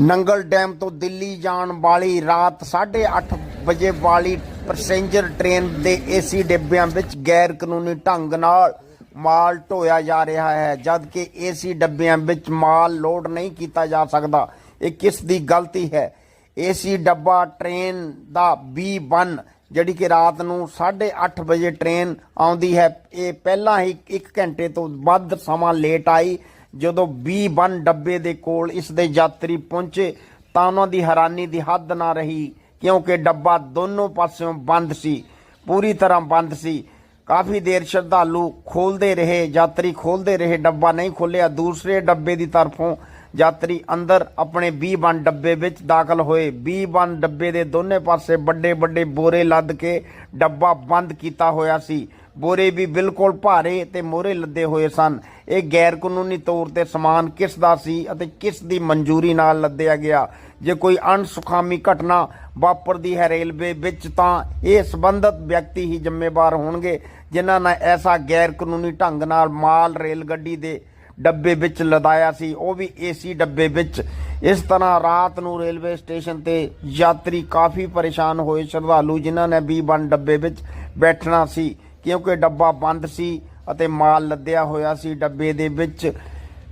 Nangal dam ਤੋਂ ਦਿੱਲੀ ਜਾਣ ਵਾਲੀ ਰਾਤ 8:30 ਵਜੇ ਵਾਲੀ ਪੈਸੇਂਜਰ ਟ੍ਰੇਨ ਦੇ ਏਸੀ ਡੱਬਿਆਂ ਵਿੱਚ ਗੈਰ ਕਾਨੂੰਨੀ ਢੰਗ ਨਾਲ ਮਾਲ ਢੋਇਆ ਜਾ ਰਿਹਾ ਹੈ, ਜਦਕਿ ਏਸੀ ਡੱਬਿਆਂ ਵਿੱਚ ਮਾਲ ਲੋਡ ਨਹੀਂ ਕੀਤਾ ਜਾ ਸਕਦਾ। ਇਹ ਕਿਸ ਦੀ ਗਲਤੀ ਹੈ? ਏਸੀ ਡੱਬਾ ਟ੍ਰੇਨ ਦਾ B1 ਜਿਹੜੀ ਕਿ ਰਾਤ ਨੂੰ 8:30 ਵਜੇ ਟ੍ਰੇਨ ਆਉਂਦੀ ਹੈ, ਇਹ ਪਹਿਲਾਂ ਹੀ 1 ਘੰਟੇ ਤੋਂ ਵੱਧ ਸਮਾਂ ਲੇਟ ਆਈ। ਜਦੋਂ B1 ਡੱਬੇ ਦੇ ਕੋਲ ਇਸ ਦੇ ਯਾਤਰੀ ਪਹੁੰਚੇ ਤਾਂ ਉਹਨਾਂ ਦੀ ਹੈਰਾਨੀ ਦੀ ਹੱਦ ਨਾ ਰਹੀ, ਕਿਉਂਕਿ ਡੱਬਾ ਦੋਨੋਂ ਪਾਸਿਓਂ ਬੰਦ ਸੀ, ਪੂਰੀ ਤਰ੍ਹਾਂ ਬੰਦ ਸੀ। ਕਾਫੀ ਦੇਰ ਸ਼ਰਧਾਲੂ ਖੋਲਦੇ ਰਹੇ, ਯਾਤਰੀ ਖੋਲਦੇ ਰਹੇ, ਡੱਬਾ ਨਹੀਂ ਖੋਲਿਆ ਦੂਸਰੇ ਡੱਬੇ ਦੀ ਤਰਫੋਂ ਯਾਤਰੀ ਅੰਦਰ ਆਪਣੇ 21 ਡੱਬੇ ਵਿੱਚ ਦਾਖਲ ਹੋਏ। 21 ਡੱਬੇ ਦੇ ਦੋਨੇ ਪਾਸੇ ਵੱਡੇ ਵੱਡੇ ਬੋਰੇ ਲੱਦ ਕੇ ਡੱਬਾ ਬੰਦ ਕੀਤਾ ਹੋਇਆ ਸੀ। ਬੋਰੇ ਵੀ ਬਿਲਕੁਲ ਭਾਰੇ ਤੇ ਮੋਰੇ ਲੱਦੇ ਹੋਏ ਸਨ। ਇਹ ਗੈਰ ਕਾਨੂੰਨੀ ਤੌਰ ਤੇ ਸਮਾਨ ਕਿਸ ਦਾ ਸੀ ਅਤੇ ਕਿਸ ਦੀ ਮਨਜ਼ੂਰੀ ਨਾਲ ਲੱਦਿਆ ਗਿਆ? ਜੇ ਕੋਈ ਅਣਸੁਖਾਮੀ ਘਟਨਾ ਵਾਪਰਦੀ ਹੈ ਰੇਲਵੇ ਵਿੱਚ, ਤਾਂ ਇਹ ਸੰਬੰਧਤ ਵਿਅਕਤੀ ਹੀ ਜ਼ਿੰਮੇਵਾਰ ਹੋਣਗੇ, ਜਿਨ੍ਹਾਂ ਨੇ ਐਸਾ ਗੈਰ ਕਾਨੂੰਨੀ ਢੰਗ ਨਾਲ ਮਾਲ ਰੇਲ ਗੱਡੀ ਦੇ ਡੱਬੇ ਵਿੱਚ ਲਦਾਇਆ ਸੀ। ਉਹ ਵੀ ਏਸੀ ਡੱਬੇ ਵਿੱਚ। ਇਸ ਤਰ੍ਹਾਂ ਰਾਤ ਨੂੰ ਰੇਲਵੇ ਸਟੇਸ਼ਨ ਤੇ ਯਾਤਰੀ ਕਾਫੀ ਪਰੇਸ਼ਾਨ ਹੋਏ, ਸ਼ਰਧਾਲੂ ਜਿਨ੍ਹਾਂ ਨੇ B1 ਡੱਬੇ ਵਿੱਚ ਬੈਠਣਾ ਸੀ। ਕਿਉਂਕਿ ਡੱਬਾ ਬੰਦ ਸੀ ਅਤੇ ਮਾਲ ਲੱਦਿਆ ਹੋਇਆ ਸੀ ਡੱਬੇ ਦੇ ਵਿੱਚ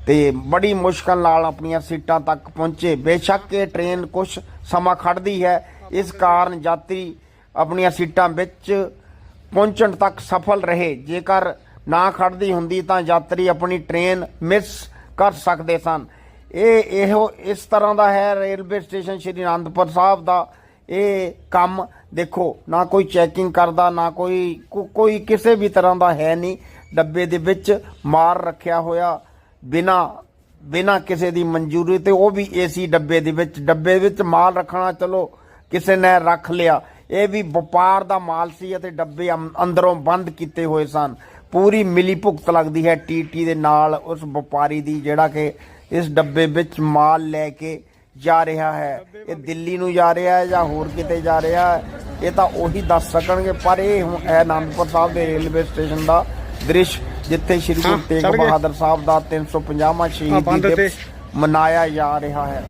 ਤੇ ਬੜੀ ਮੁਸ਼ਕਲ ਨਾਲ ਆਪਣੀਆਂ ਸੀਟਾਂ ਤੱਕ ਪਹੁੰਚੇ। ਬੇਸ਼ੱਕ ਇਹ ਟ੍ਰੇਨ ਕੁਝ ਸਮਾਂ ਖੜਦੀ ਹੈ। ਇਸ ਕਾਰਨ ਯਾਤਰੀ ਆਪਣੀਆਂ ਸੀਟਾਂ ਵਿੱਚ ਪਹੁੰਚਣ ਤੱਕ ਸਫਲ ਰਹੇ। ਜੇਕਰ ਨਾ ਖੜਦੀ ਹੁੰਦੀ ਤਾਂ ਯਾਤਰੀ ਆਪਣੀ ਟ੍ਰੇਨ ਮਿਸ ਕਰ ਸਕਦੇ ਸਨ। ਇਹ ਇਹੋ ਇਸ ਤਰ੍ਹਾਂ ਦਾ ਹੈ ਰੇਲਵੇ ਸਟੇਸ਼ਨ ਸ਼੍ਰੀ ਅਨੰਦਪੁਰ ਸਾਹਿਬ ਦਾ ਇਹ ਕੰਮ ਦੇਖੋ, ਨਾ ਕੋਈ ਚੈਕਿੰਗ ਕਰਦਾ, ਨਾ ਕੋਈ, ਕੋ- ਕੋਈ ਕਿਸੇ ਵੀ ਤਰ੍ਹਾਂ ਦਾ ਹੈ ਨਹੀਂ। ਡੱਬੇ ਦੇ ਵਿੱਚ ਮਾਰ ਰੱਖਿਆ ਹੋਇਆ, ਬਿਨਾ ਬਿਨਾ ਕਿਸੇ ਦੀ ਮਨਜ਼ੂਰੀ ਤੇ ਉਹ ਵੀ ਏਸੀ ਡੱਬੇ ਦੇ ਵਿੱਚ, ਡੱਬੇ ਵਿੱਚ ਮਾਲ ਰੱਖਣਾ, ਚਲੋ, ਕਿਸੇ ਨੇ ਰੱਖ ਲਿਆ। ਇਹ ਵੀ ਵਪਾਰ ਦਾ ਮਾਲ ਸੀ ਅਤੇ ਡੱਬੇ ਅੰ- ਅੰਦਰੋਂ ਬੰਦ ਕੀਤੇ ਹੋਏ ਸਨ। ਪੂਰੀ ਮਿਲੀ ਭੁਗਤ ਲੱਗਦੀ ਹੈ ਟੀਟੀ ਦੇ ਨਾਲ ਉਸ ਵਪਾਰੀ ਦੀ, ਜਿਹੜਾ ਕਿ ਇਸ ਡੱਬੇ ਵਿੱਚ ਮਾਲ ਲੈ ਕੇ ਜਾ ਰਿਹਾ ਹੈ। ਇਹ ਦਿੱਲੀ ਨੂੰ ਜਾ ਰਿਹਾ ਹੈ ਜਾਂ ਹੋਰ ਕਿਤੇ ਜਾ ਰਿਹਾ ਹੈ? ਇਹ ਤਾਂ ਉਹੀ ਦੱਸ ਸਕਣਗੇ ਪਰ ਇਹ ਹੁਣ ਇਹ ਆਨੰਦਪੁਰ ਸਾਹਿਬ ਦੇ ਰੇਲਵੇ ਸਟੇਸ਼ਨ ਦਾ ਦ੍ਰਿਸ਼ ਜਿੱਥੇ ਸ਼੍ਰੀ ਗੁਰੂ ਤੇਗ। ਬਹਾਦਰ ਸਾਹਿਬ ਦਾ 350ਵਾਂ ਹਾਂ, ਸ਼ਹੀਦੀ। ਦਿਵਸ ਮਨਾਇਆ ਜਾ ਰਿਹਾ ਹੈ